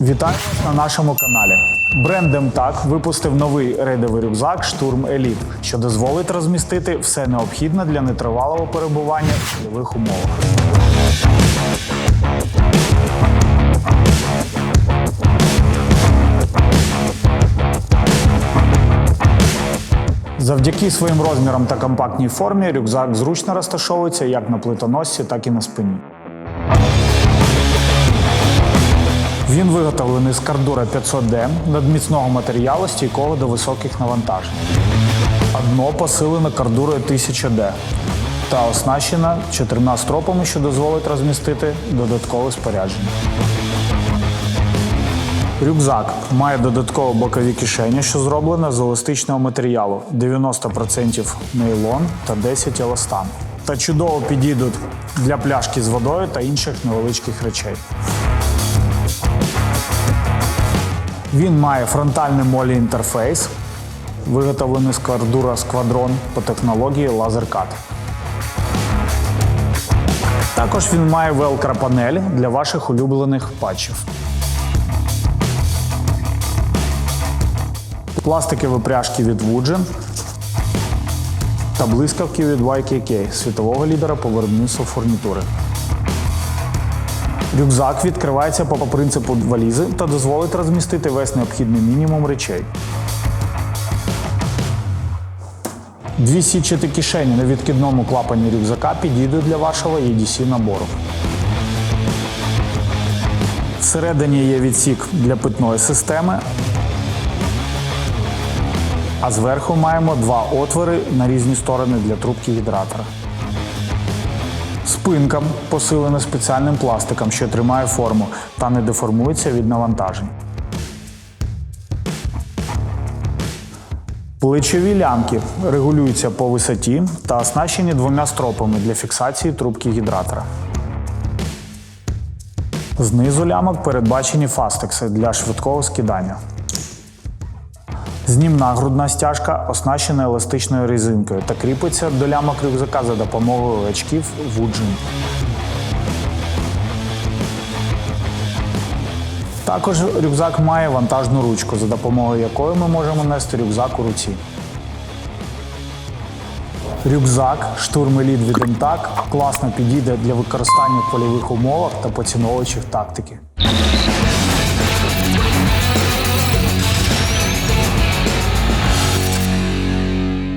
Вітаю вас на нашому каналі. Бренд Демтак випустив новий рейдовий рюкзак Штурм Еліт, що дозволить розмістити все необхідне для нетривалого перебування в польових умовах. Завдяки своїм розмірам та компактній формі рюкзак зручно розташовується як на плитоносці, так і на спині. Він виготовлений з кардура 500D надміцного матеріалу, стійкого до високих навантажень. Дно посилено кардурою 1000D та оснащено чотирма стропами, що дозволить розмістити додаткове спорядження. Рюкзак має додатково бокові кишені, що зроблено з еластичного матеріалу 90% нейлон та 10 еластан. Та чудово підійдуть для пляшки з водою та інших невеличких речей. Він має фронтальний молі інтерфейс, виготовлений з квардура Squadron по технології LaserCut. Також він має велкро панель для ваших улюблених патчів. Пластикові пряжки від Woodgen та блискавки від YKK, світового лідера по виробництву фурнітури. Рюкзак відкривається по принципу валізи та дозволить розмістити весь необхідний мінімум речей. Дві сітчаті кишені на відкидному клапані рюкзака підійдуть для вашого EDC набору. Всередині є відсік для питної системи, а зверху маємо два отвори на різні сторони для трубки гідратора. Спинка посилена спеціальним пластиком, що тримає форму та не деформується від навантажень. Плечові лямки регулюються по висоті та оснащені двома стропами для фіксації трубки гідратора. Знизу лямок передбачені фастекси для швидкого скидання. Знімна грудна стяжка оснащена еластичною резинкою та кріпиться до лямок рюкзака за допомогою очків Woodgen. Також рюкзак має вантажну ручку, за допомогою якої ми можемо нести рюкзак у руці. Рюкзак штурм Elite від MTAC класно підійде для використання в польових умовах та поціновувачів тактики.